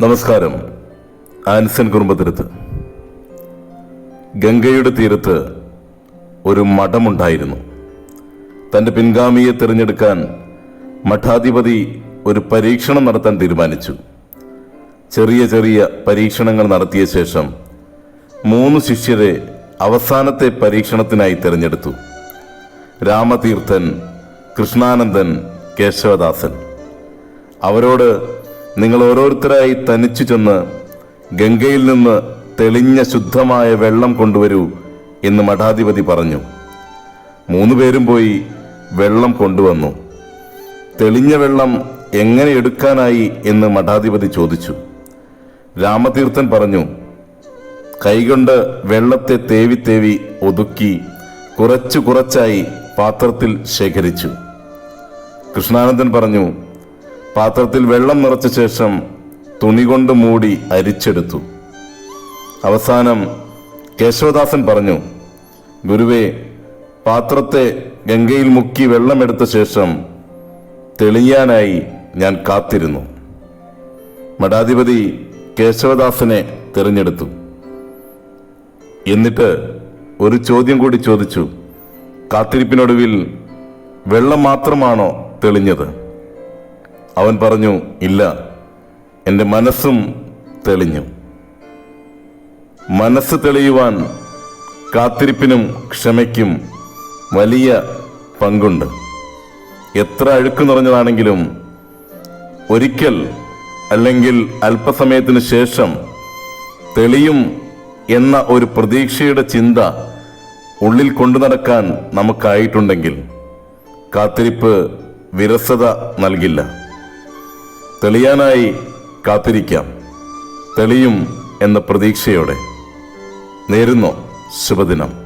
നമസ്കാരം. ആൻസൻ കുടുംബത്തിരുത്ത് ഗംഗയുടെ തീരത്ത് ഒരു മഠമുണ്ടായിരുന്നു. തന്റെ പിൻഗാമിയെ തിരഞ്ഞെടുക്കാൻ മഠാധിപതി ഒരു പരീക്ഷണം നടത്താൻ തീരുമാനിച്ചു. ചെറിയ ചെറിയ പരീക്ഷണങ്ങൾ നടത്തിയ ശേഷം മൂന്ന് ശിഷ്യരെ അവസാനത്തെ പരീക്ഷണത്തിനായി തിരഞ്ഞെടുത്തു. രാമതീർത്ഥൻ കൃഷ്ണാനന്ദൻ കേശവദാസൻ. അവരോട് നിങ്ങൾ ഓരോരുത്തരായി തനിച്ചു ചെന്ന് ഗംഗയിൽ നിന്ന് തെളിഞ്ഞ ശുദ്ധമായ വെള്ളം കൊണ്ടുവരൂ എന്ന് മഠാധിപതി പറഞ്ഞു. മൂന്നുപേരും പോയി വെള്ളം കൊണ്ടുവന്നു. തെളിഞ്ഞ വെള്ളം എങ്ങനെ എടുക്കാനായി എന്ന് മഠാധിപതി ചോദിച്ചു. രാമതീർത്ഥൻ പറഞ്ഞു കൈകൊണ്ട് വെള്ളത്തെ തേവി തേവി ഒതുക്കി കുറച്ചു കുറച്ചായി പാത്രത്തിൽ ശേഖരിച്ചു. കൃഷ്ണാനന്ദൻ പറഞ്ഞു പാത്രത്തിൽ വെള്ളം നിറച്ച ശേഷം തുണി കൊണ്ട് മൂടി അരിച്ചെടുത്തു. അവസാനം കേശവദാസൻ പറഞ്ഞു ഗുരുവേ പാത്രത്തെ ഗംഗയിൽ മുക്കി വെള്ളമെടുത്ത ശേഷം തെളിയാനായി ഞാൻ കാത്തിരുന്നു. മഠാധിപതി കേശവദാസനെ തിരഞ്ഞെടുത്തു. എന്നിട്ട് ഒരു ചോദ്യം കൂടി ചോദിച്ചു കാത്തിരിപ്പിനൊടുവിൽ വെള്ളം മാത്രമാണോ തെളിഞ്ഞത്? അവൻ പറഞ്ഞു ഇല്ല എന്റെ മനസ്സും തെളിഞ്ഞു. മനസ്സ് തെളിയുവാൻ കാത്തിരിപ്പിനും ക്ഷമയ്ക്കും വലിയ പങ്കുണ്ട്. എത്ര അഴുക്ക് നിറഞ്ഞതാണെങ്കിലും ഒരിക്കൽ അല്ലെങ്കിൽ അല്പസമയത്തിന് ശേഷം തെളിയും എന്ന ഒരു പ്രതീക്ഷയുടെ ചിന്ത ഉള്ളിൽ കൊണ്ടു നടക്കാൻ നമുക്കായിട്ടുണ്ടെങ്കിൽ കാത്തിരിപ്പ് വിരസത നൽകില്ല. തെളിയാനായി കാത്തിരിക്കാം. തെളിയും എന്ന പ്രതീക്ഷയോടെ. നേരുന്നു ശുഭദിനം.